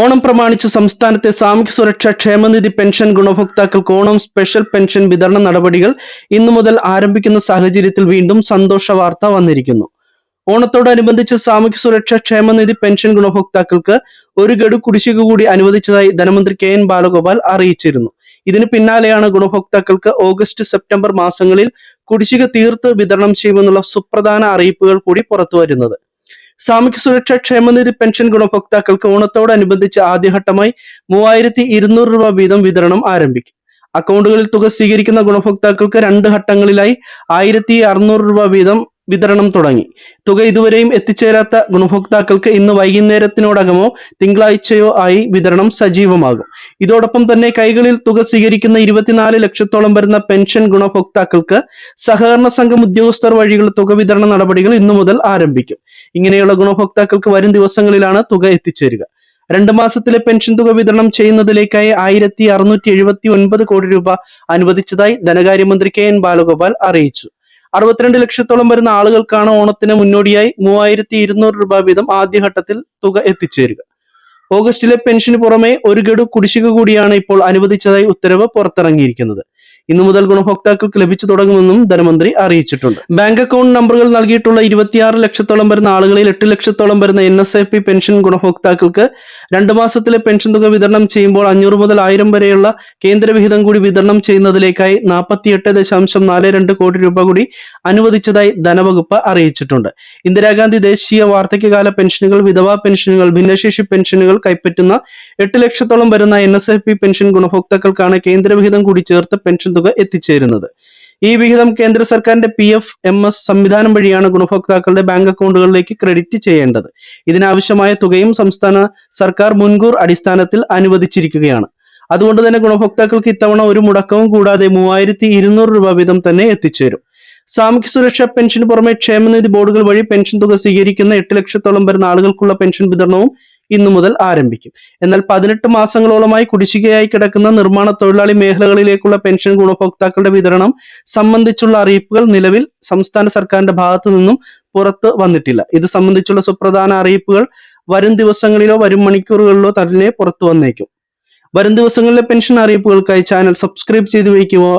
ഓണം പ്രമാണിച്ച് സംസ്ഥാനത്തെ സാമൂഹ്യ സുരക്ഷാ ക്ഷേമനിധി പെൻഷൻ ഗുണഭോക്താക്കൾക്ക് ഓണം സ്പെഷ്യൽ പെൻഷൻ വിതരണ നടപടികൾ ഇന്നു മുതൽ ആരംഭിക്കുന്ന സാഹചര്യത്തിൽ വീണ്ടും സന്തോഷ വാർത്ത വന്നിരിക്കുന്നു. ഓണത്തോടനുബന്ധിച്ച് സാമൂഹ്യ സുരക്ഷാ ക്ഷേമനിധി പെൻഷൻ ഗുണഭോക്താക്കൾക്ക് ഒരു ഗഡു കുടിശ്ശിക കൂടി അനുവദിച്ചതായി ധനമന്ത്രി കെ എൻ ബാലഗോപാൽ അറിയിച്ചിരുന്നു. ഇതിന് പിന്നാലെയാണ് ഗുണഭോക്താക്കൾക്ക് ഓഗസ്റ്റ് സെപ്റ്റംബർ മാസങ്ങളിൽ കുടിശ്ശിക തീർത്ത് വിതരണം ചെയ്യുമെന്നുള്ള സുപ്രധാന അറിയിപ്പുകൾ കൂടി പുറത്തുവരുന്നത്. സാമൂഹ്യ സുരക്ഷാ ക്ഷേമനിധി പെൻഷൻ ഗുണഭോക്താക്കൾക്ക് ഓണത്തോടനുബന്ധിച്ച് ആദ്യഘട്ടമായി മൂവായിരത്തി ഇരുന്നൂറ് രൂപ വീതം വിതരണം ആരംഭിക്കും. അക്കൗണ്ടുകളിൽ തുക സ്വീകരിക്കുന്ന ഗുണഭോക്താക്കൾക്ക് രണ്ട് ഘട്ടങ്ങളിലായി ആയിരത്തി അറുന്നൂറ് രൂപ വീതം വിതരണം തുടങ്ങി. തുക ഇതുവരെയും എത്തിച്ചേരാത്ത ഗുണഭോക്താക്കൾക്ക് ഇന്ന് വൈകുന്നേരത്തിനോടകമോ തിങ്കളാഴ്ചയോ ആയി വിതരണം സജീവമാകും. ഇതോടൊപ്പം തന്നെ കൈകളിൽ തുക സ്വീകരിക്കുന്ന ഇരുപത്തിനാല് ലക്ഷത്തോളം വരുന്ന പെൻഷൻ ഗുണഭോക്താക്കൾക്ക് സഹകരണ സംഘം ഉദ്യോഗസ്ഥർ വഴിയുള്ള തുക വിതരണ നടപടികൾ ഇന്നു മുതൽ ആരംഭിക്കും. ഇങ്ങനെയുള്ള ഗുണഭോക്താക്കൾക്ക് വരും ദിവസങ്ങളിലാണ് തുക എത്തിച്ചേരുക. രണ്ട് മാസത്തിലെ പെൻഷൻ തുക വിതരണം ചെയ്യുന്നതിലേക്കായി ആയിരത്തി അറുന്നൂറ്റി എഴുപത്തി ഒൻപത് കോടി രൂപ അനുവദിച്ചതായി ധനകാര്യമന്ത്രി കെ എൻ ബാലഗോപാൽ അറിയിച്ചു. അറുപത്തിരണ്ട് ലക്ഷത്തോളം വരുന്ന ആളുകൾക്കാണ് ഓണത്തിന് മുന്നോടിയായി മൂവായിരത്തി ഇരുന്നൂറ് രൂപ വീതം ആദ്യഘട്ടത്തിൽ തുക എത്തിച്ചേരുക. ഓഗസ്റ്റിലെ പെൻഷന് പുറമെ ഒരു ഗഡു കുടിശ്ശിക കൂടിയാണ് ഇപ്പോൾ അനുവദിച്ചതായി ഉത്തരവ് പുറത്തിറങ്ങിയിരിക്കുന്നത്. ഇന്നു മുതൽ ഗുണഭോക്താക്കൾക്ക് ലഭിച്ചു തുടങ്ങുമെന്നും ധനമന്ത്രി അറിയിച്ചിട്ടുണ്ട്. ബാങ്ക് അക്കൗണ്ട് നമ്പറുകൾ നൽകിയിട്ടുള്ള ഇരുപത്തിയാറ് ലക്ഷത്തോളം വരുന്ന ആളുകളിൽ എട്ട് ലക്ഷത്തോളം വരുന്ന N S I P pension ഗുണഭോക്താക്കൾക്ക് രണ്ട് മാസത്തിലെ പെൻഷൻ തുക വിതരണം ചെയ്യുമ്പോൾ അഞ്ഞൂറ് മുതൽ ആയിരം വരെയുള്ള കേന്ദ്ര വിഹിതം കൂടി വിതരണം ചെയ്യുന്നതിലേക്കായി നാൽപ്പത്തിയെട്ട് ദശാംശം നാല് രണ്ട് കോടി രൂപ കൂടി അനുവദിച്ചതായി ധനവകുപ്പ് അറിയിച്ചിട്ടുണ്ട്. ഇന്ദിരാഗാന്ധി ദേശീയ വാർദ്ധക്യകാല പെൻഷനുകൾ വിധവാ പെൻഷനുകൾ ഭിന്നശേഷി പെൻഷനുകൾ കൈപ്പറ്റുന്ന എട്ട് ലക്ഷത്തോളം വരുന്ന N S F P pension ഗുണഭോക്താക്കൾക്കാണ് കേന്ദ്രവിഹിതം കൂടി ചേർത്ത് പെൻഷൻ തുക എത്തിച്ചേരുന്നത്. ഈ വിഹിതം കേന്ദ്ര സർക്കാരിന്റെ പി എഫ് എം എസ് സംവിധാനം വഴിയാണ് ഗുണഭോക്താക്കളുടെ ബാങ്ക് അക്കൗണ്ടുകളിലേക്ക് ക്രെഡിറ്റ് ചെയ്യേണ്ടത്. ഇതിനാവശ്യമായ തുകയും സംസ്ഥാന സർക്കാർ മുൻകൂർ അടിസ്ഥാനത്തിൽ അനുവദിച്ചിരിക്കുകയാണ്. അതുകൊണ്ട് തന്നെ ഗുണഭോക്താക്കൾക്ക് ഇത്തവണ ഒരു മുടക്കവും കൂടാതെ മൂവായിരത്തി ഇരുന്നൂറ് രൂപ വീതം തന്നെ എത്തിച്ചേരും. സാമൂഹ്യ സുരക്ഷാ പെൻഷന് പുറമെ ക്ഷേമനിധി ബോർഡുകൾ വഴി പെൻഷൻ തുക സ്വീകരിക്കുന്ന എട്ട് ലക്ഷത്തോളം വരുന്ന ആളുകൾക്കുള്ള പെൻഷൻ വിതരണവും ഇന്നു മുതൽ ആരംഭിക്കും. എന്നാൽ പതിനെട്ട് മാസങ്ങളോളമായി കുടിശ്ശികയായി കിടക്കുന്ന നിർമ്മാണ തൊഴിലാളി മേഖലകളിലേക്കുള്ള പെൻഷൻ ഗുണഭോക്താക്കളുടെ വിതരണം സംബന്ധിച്ചുള്ള അറിയിപ്പുകൾ നിലവിൽ സംസ്ഥാന സർക്കാരിന്റെ ഭാഗത്തു നിന്നും പുറത്ത് വന്നിട്ടില്ല. ഇത് സംബന്ധിച്ചുള്ള സുപ്രധാന അറിയിപ്പുകൾ വരും ദിവസങ്ങളിലോ വരും മണിക്കൂറുകളിലോ തന്നെ പുറത്തു വന്നേക്കും. വരും ദിവസങ്ങളിലെ പെൻഷൻ അറിയിപ്പുകൾക്കായി ചാനൽ സബ്സ്ക്രൈബ് ചെയ്തു വയ്ക്കുമോ?